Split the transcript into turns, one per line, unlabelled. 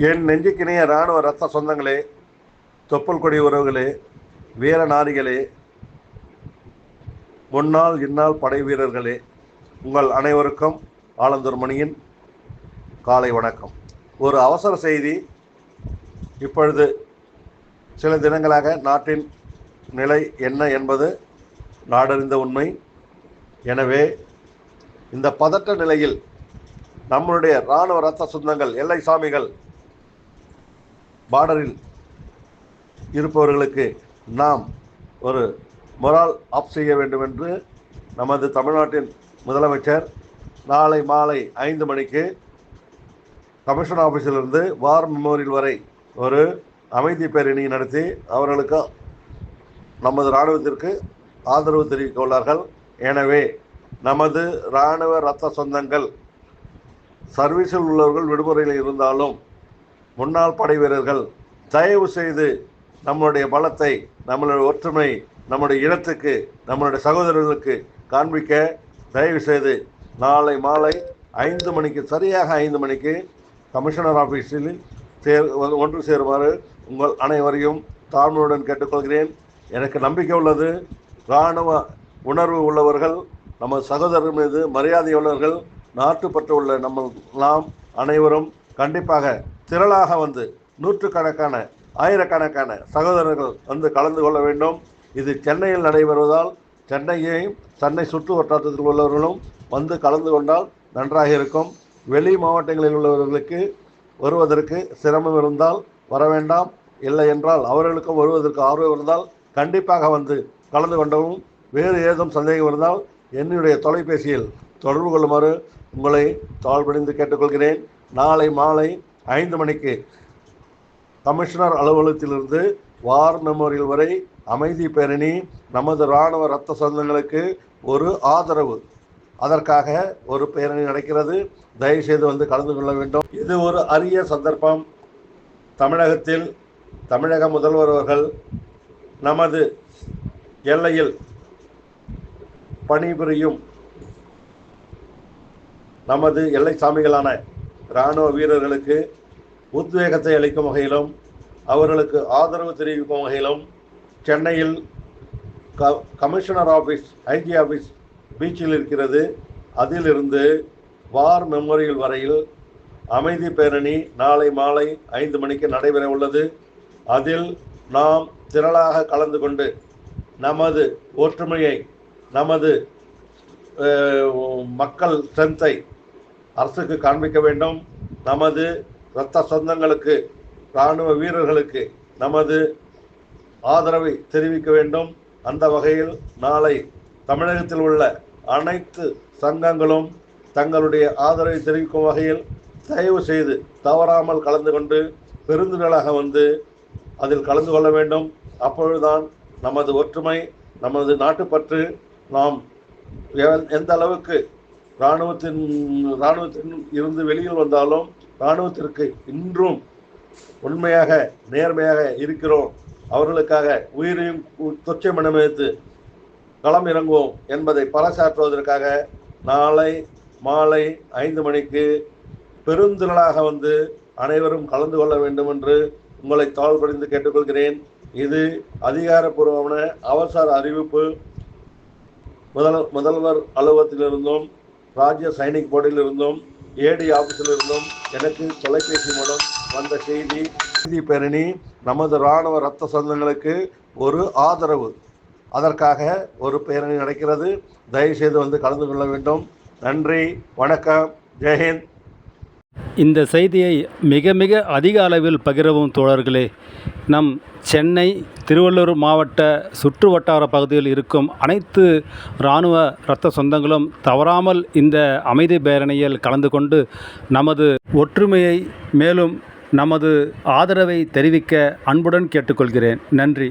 என் நெஞ்சுக்கிணைய இராணுவ ரத்த சொந்தங்களே தொப்புள் கொடி உறவுகளே வீர நாரிகளே முன்னாள் இந்நாள் படை வீரர்களே உங்கள் அனைவருக்கும் ஆலந்தூர்மணியின் காலை வணக்கம். ஒரு அவசர செய்தி இப்பொழுது சில தினங்களாக நாட்டின் நிலை என்ன என்பது நாடறிந்த உண்மை. எனவே இந்த பதட்ட நிலையில் நம்மளுடைய இராணுவ ரத்த சொந்தங்கள் எல்லை சாமிகள் பார்டரில் இருப்பவர்களுக்கு நாம் ஒரு மொரால் ஆப் செய்ய வேண்டும் என்று நமது தமிழ்நாட்டின் முதலமைச்சர் நாளை மாலை ஐந்து மணிக்கு கமிஷன் ஆஃபீஸிலிருந்து வார் மெமோரியல் வரை ஒரு அமைதி பேரணி நடத்தி அவர்களுக்கு நமது இராணுவத்திற்கு ஆதரவு தெரிவிக்க உள்ளார்கள். எனவே நமது இராணுவ இரத்த சொந்தங்கள் சர்வீஸில் உள்ளவர்கள் விடுமுறையில் இருந்தாலும் முன்னாள் படை வீரர்கள் தயவு செய்து நம்மளுடைய பலத்தை நம்மளுடைய ஒற்றுமை நம்முடைய இனத்துக்கு நம்மளுடைய சகோதரர்களுக்கு காண்பிக்க தயவு செய்து நாளை மாலை ஐந்து மணிக்கு சரியாக ஐந்து மணிக்கு கமிஷனர் ஆஃபீஸில் சேர் ஒன்று சேருமாறு உங்கள் அனைவரையும் தாழ்மையுடன் கேட்டுக்கொள்கிறேன். எனக்கு நம்பிக்கை உள்ளது. இராணுவ உணர்வு உள்ளவர்கள் நமது சகோதரர் மீது மரியாதை உள்ளவர்கள் நாட்டுப்பற்று உள்ள நம்ம நாம் அனைவரும் கண்டிப்பாக திரளாக வந்து நூற்றுக்கணக்கான ஆயிரக்கணக்கான சகோதரர்கள் வந்து கலந்து கொள்ள வேண்டும். இது சென்னையில் நடைபெறுவதால் சென்னையையும் சென்னை சுற்று வட்டாரத்தில் உள்ளவர்களும் வந்து கலந்து கொண்டால் நன்றாக இருக்கும். வெளி மாவட்டங்களில் உள்ளவர்களுக்கு வருவதற்கு சிரமம் இருந்தால் வர வேண்டாம். இல்லை என்றால் அவர்களுக்கும் வருவதற்கு ஆர்வம் இருந்தால் கண்டிப்பாக வந்து கலந்து கொண்டவும் வேறு ஏதும் சந்தேகம் இருந்தால் என்னுடைய தொலைபேசியில் தொடர்பு கொள்ளுமாறு உங்களை தாழ்வடைந்து கேட்டுக்கொள்கிறேன். நாளை மாலை ஐந்து மணிக்கு கமிஷனர் அலுவலகத்திலிருந்து வார் மெமோரியல் வரை அமைதி பேரணி நமது இராணுவ இரத்த சொந்தங்களுக்கு ஒரு ஆதரவு. அதற்காக ஒரு பேரணி நடக்கிறது. தயவுசெய்து வந்து கலந்து கொள்ள வேண்டும். இது ஒரு அரிய சந்தர்ப்பம். தமிழகத்தில் தமிழக முதல்வர் அவர்கள் நமது எல்லையில் பணிபுரியும் நமது எல்லை சாமிகளான இராணுவ வீரர்களுக்கு உத்வேகத்தை அளிக்கும் வகையிலும் அவர்களுக்கு ஆதரவு தெரிவிக்கும் வகையிலும் சென்னையில் க கமிஷனர் ஆஃபீஸ் ஐஜி ஆஃபீஸ் பீச்சில் இருக்கிறது. அதிலிருந்து வார் மெமோரியல் வரையில் அமைதி பேரணி நாளை மாலை ஐந்து மணிக்கு நடைபெற உள்ளது. அதில் நாம் திரளாக கலந்து கொண்டு நமது ஒற்றுமையை நமது மக்கள் ஸ்ட்ரென்த்தை அரசுக்கு காண்பிக்க வேண்டும். நமது இரத்த சொந்தங்களுக்கு இராணுவ வீரர்களுக்கு நமது ஆதரவை தெரிவிக்க வேண்டும். அந்த வகையில் நாளை தமிழகத்தில் உள்ள அனைத்து சங்கங்களும் தங்களுடைய ஆதரவை தெரிவிக்கும் வகையில் தயவு செய்து தவறாமல் கலந்து கொண்டு பெருந்துகளாக வந்து அதில் கலந்து கொள்ள வேண்டும். அப்பொழுதுதான் நமது ஒற்றுமை நமது நாட்டுப்பற்று நாம் எந்த அளவுக்கு இராணுவத்தின் இராணுவத்தின் இருந்து வெளியில் வந்தாலும் இராணுவத்திற்கு இன்றும் உண்மையாக நேர்மையாக இருக்கிறோம். அவர்களுக்காக உயிரையும் தொச்சை மனமேத்து களம் இறங்குவோம் என்பதை பறைசாற்றுவதற்காக நாளை மாலை ஐந்து மணிக்கு பெருந்திரளாக வந்து அனைவரும் கலந்து கொள்ள வேண்டும் என்று உங்களை தாழ்படிந்து கேட்டுக்கொள்கிறேன். இது அதிகாரப்பூர்வமான அவசர அறிவிப்பு. முதல் முதல்வர் அலுவலகத்திலிருந்தும் ராஜ்ய சைனிக் போர்டிலிருந்தும் ஏடி ஆஃபீஸிலிருந்தும் எனக்கு தொலைபேசி மூலம் வந்த செய்தி செய்தி பேரணி நமது இராணுவ இரத்த சொந்தங்களுக்கு ஒரு ஆதரவு. அதற்காக ஒரு பேரணி நடக்கிறது. தயவுசெய்து வந்து கலந்து கொள்ள வேண்டும். நன்றி வணக்கம். ஜெயஹிந்த்.
இந்த செய்தியை மிக மிக அதிக அளவில் பகிரவும் தோழர்களே நம் சென்னை திருவள்ளூர் மாவட்ட சுற்று வட்டார பகுதியில் இருக்கும் அனைத்து இராணுவ இரத்த சொந்தங்களும் தவறாமல் இந்த அமைதி பேரணியில் கலந்து கொண்டு நமது ஒற்றுமையை மேலும் நமது ஆதரவை தெரிவிக்க அன்புடன் கேட்டுக்கொள்கிறேன். நன்றி.